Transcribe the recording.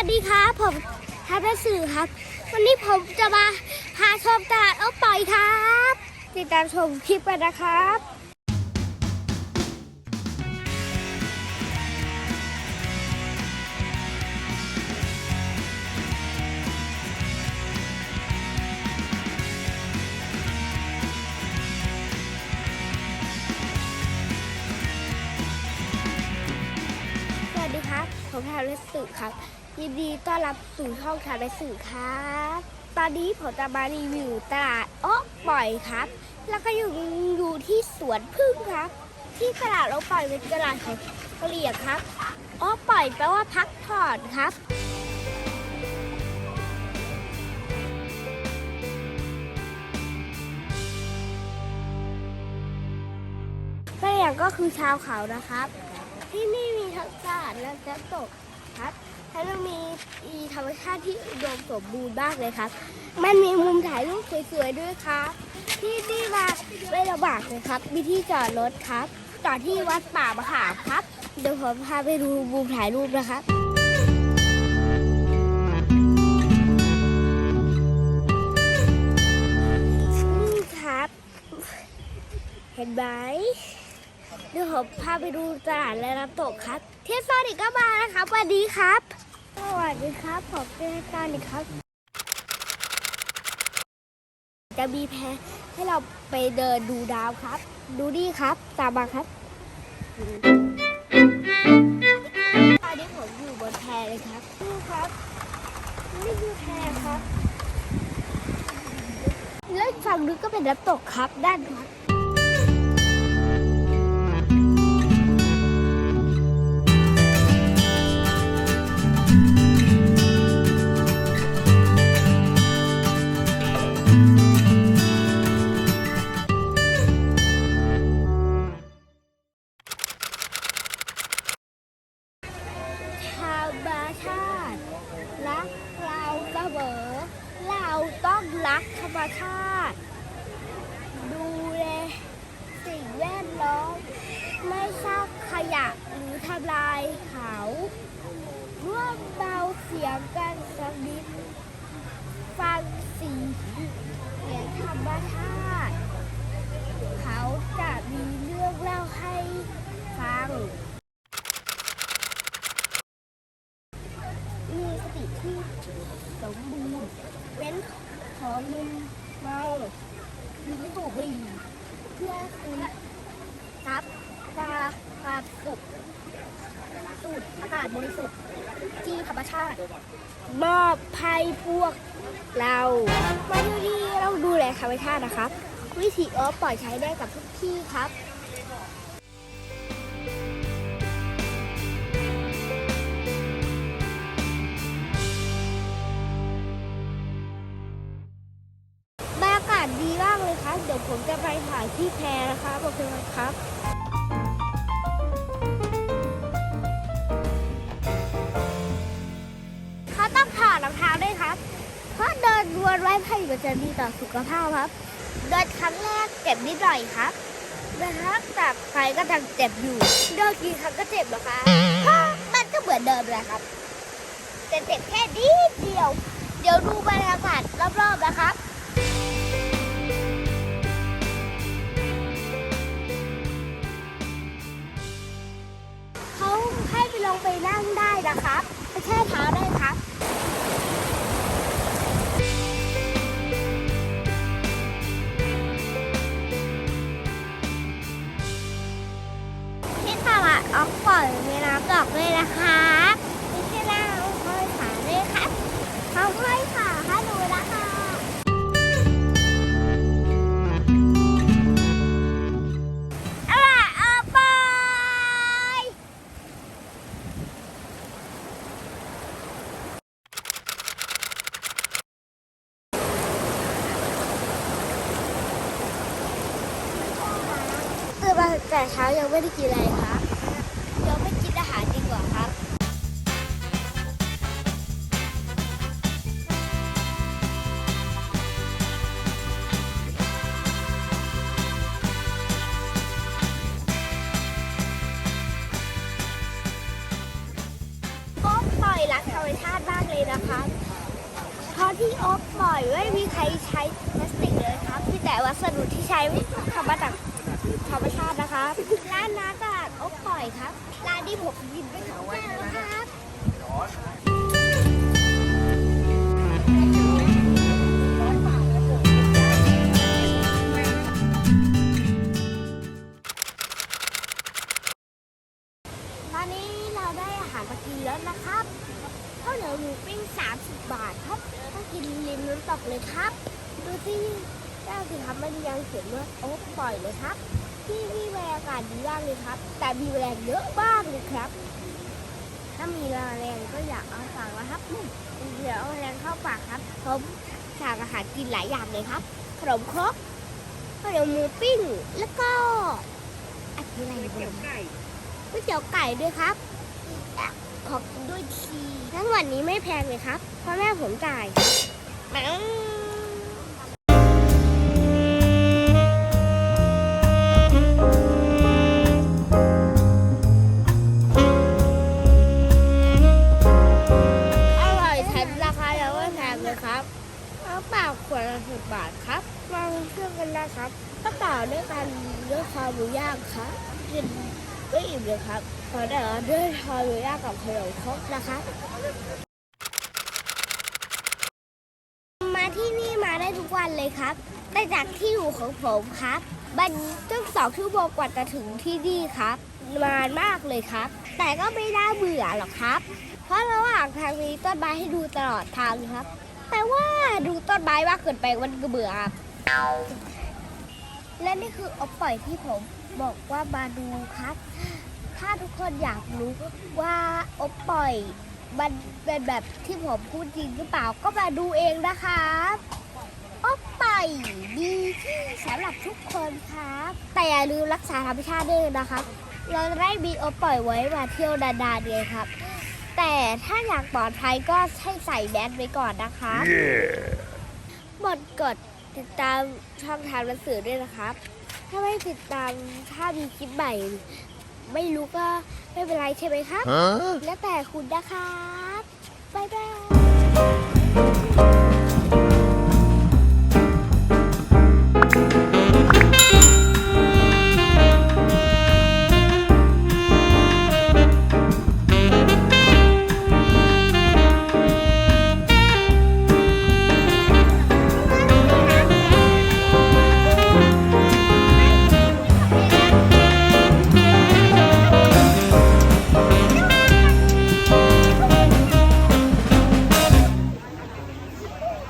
วัสดีครับผมทัพสื่อครับ วันนี้ผมจะมาพาชมตลาดเอปล่อยครับ ติดตามชมคลิปกันนะครับสวัสดีครับ ผมทาวเลสื่อครับ ยินดีต้อนรับสู่ช่องทาวเลสื่อครับตอนนี้ผมจะมารีวิวตลาดอ้อปล่อยครับ แล้วก็อยู่อยู่ที่สวนพึ่งครับ ที่ตลาดอ้อปล่อยเป็นตลาดของกะเหรี่ยครับอ้อปล่อยแปลว่าพักผ่อนครับกะเหรี่ยงก็คือชาวเขานะครับ ที่นี่มีทั้งตลาดและน้ำตกครับ แล้วก็มีอีธรรมชาติที่อุดมสมบูรณ์มากเลยครับ มันมีมุมถ่ายรูปสวยๆด้วยครับ ที่นี่มาไม่ลำบากเลยครับ มีที่จอดรถครับ จอดที่วัดป่ามะขามครับ เดี๋ยวผมพาไปดูมุมถ่ายรูปนะครับนี่ครับ เห็นไหม เดี๋ยวผมพาไปดูตลาดและน้ำตกครับ เทสซอนิกก็มานะครับสวัสดีครับ สวัสดีครับผมเป็นซอนิกครับ จะมีแพให้เราไปเดินดูดาวครับ ดูนี่ครับ ตามมาครับ ตอนนี้ผมอยู่บนแพเลยครับนี่ครับนี่คือแพครับ แล้วฝั่งนู้นก็เป็นน้ำตกครับ ด้านครับ รักเราเสมอ เราต้องรักธรรมชาติ ดูแลสิ่งแวดล้อม ไม่สร้างขยะหรือทำลายเขาร่วมเบาเสียงกันสักนิดฟังสีเสียงธรรมชาติ เขาจะมีเรื่องเล่าให้ฟัง มีสติที่ สมบูรณ์เว้นของมึนเมาหรือสูบบุหรี่เพื่อคุณครับตาควาสุขสูดอากาศบริสุทธิ์ที่ธรรมชาติ มอบให้พวกเรามาดูดีเราดูแลธรรมชาตินะครับ วิธีออฟปล่อยใช้ได้กับทุกที่ครับ เดี๋ยวผมจะไปถ่ายที่แพนะครับโอเคไหมครับเขาต้องถอดรองเท้าด้วยครับ เพราะเดินวนไว้ไผ่มันจะดีต่อสุขภาพครับเดินครั้งแรกเจ็บนิดหน่อยครับนะครับแต่ใครก็ยังเจ็บอยู่เดินกี่ครั้งก็เจ็บหรอคะเพราะมันก็เหมือนเดิมเลยครับแต่เจ็บแค่นิดเดียว เดี๋ยวดูบรรยากาศรอบๆนะครับ ลงไปนั่งได้นะครับไปแช่เท้าได้ครับที่ตลาดออกปล่อยมีน้ำดอกด้วยนะคะ แต่เช้ายังไม่ได้กินอะไรครับเดี๋ยวไม่กินอาหารดีกว่าครับก็ปล่อยรักธรรมชาติมากนะครับเพราะที่อบปล่อยไม่มีใครใช้พลาสติกเลยครับมีแต่วัสดุที่ใช้ทำมาจาก ธรรมชาตินะครับร้านน้าตลาดอบปล่อยครับ ร้านที่ผมกินไปทุกวันนะครับตอนนี้เราได้อาหารมากินแล้วนะครับข้าวเหนียวหมูปิ้ง 30 บาทครับต้องกินริมน้ำตกเลยครับ ดูที่ เจ้าสิครับมันยังเขียนว่าโอ๊บปล่อยเลยครับ ที่นี่บรรยากาศดีมากเลยครับ แต่มีแมลงเยอะมากเลยครับ ถ้ามีแมลงก็อยากเอาฝากนะครับเดี๋ยวเอาแมลงเข้าปากครับ ผมสั่งอาหารกินหลายอย่างเลยครับ ขนมครกข้าวเหนียวหมูปิ้ง แล้วก็อะไรนะขนมก๋วยเตี๋ยวไก่ด้วยครับขอบด้วยทีทั้งวันนี้ไม่แพงเลยครับ เพราะแม่ผมจ่ายแม่ง ไม่แพงเลยครับน้ำเปล่าขวดละสิบบาทครับลองเชื่อกันได้ครับก็เปล่าด้วยกันด้วยคอหมูย่างครับกินไม่อิ่มเลยครับ ขอแต่ว่าด้วยทอหรือยากกับขนมครกนะคะมาที่นี่มาได้ทุกวันเลยครับแต่จากที่อยู่ของผมครับบันตั้งสองชั่วโมงกว่าจะถึงที่นี่ครับนานมากเลยครับ แต่ก็ไม่น่าเบื่อหรอกครับ เพราะระหว่างทางมีต้นไม้ให้ดูตลอดทางครับ แต่ว่าดูต้นไม้มากเกินไปมันก็เบื่อครับ และนี่คือเอาปล่อยที่ผมบอกว่ามาดูครับ ถ้าทุกคนอยากรู้ว่าอบปล่อยมันเป็นแบบที่ผมพูดจริงหรือเปล่าก็มาดูเองนะครับอบปล่อยดีที่สำหรับทุกคนครับ แต่อย่าลืมรักษาธรรมชาติด้วยนะครับ เราได้มีอบปล่อยไว้มาเที่ยวนานๆเลยครับ แต่ถ้าอยากปลอดภัยก็ให้ใส่แมสไว้ก่อนนะคะ หมดกดติดตามช่องทางหนังสือด้วยนะครับ ถ้าไม่ติดตามถ้ามีคลิปใหม่ ไม่รู้ก็ไม่เป็นไรใช่ไหมครับ Huh? แล้วแต่คุณนะครับ บ๊ายบาย